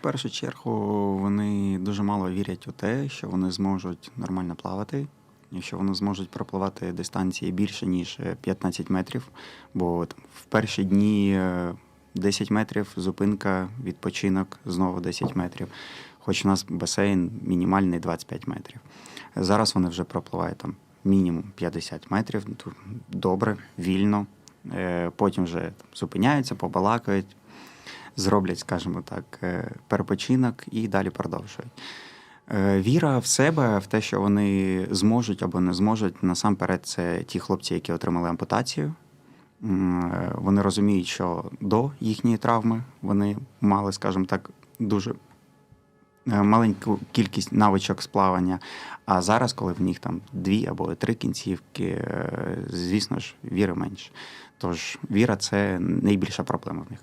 першу чергу вони дуже мало вірять у те, що вони зможуть нормально плавати, і що вони зможуть пропливати дистанції більше, ніж е, 15 метрів. Бо там, в перші дні е, 10 метрів, зупинка, відпочинок, знову 10 метрів. Хоч у нас басейн мінімальний 25 метрів. Зараз вони вже пропливають там мінімум 50 метрів. Добре, вільно. Е, Потім вже там, зупиняються, побалакають, зроблять, скажімо так, е, перепочинок і далі продовжують. Е, Віра в себе, в те, що вони зможуть або не зможуть, насамперед, це ті хлопці, які отримали ампутацію. Е, Вони розуміють, що до їхньої травми вони мали, скажімо так, дуже маленьку кількість навичок з плавання. А зараз, коли в них там дві або три кінцівки, звісно ж, віри менше. Тож віра це найбільша проблема в них.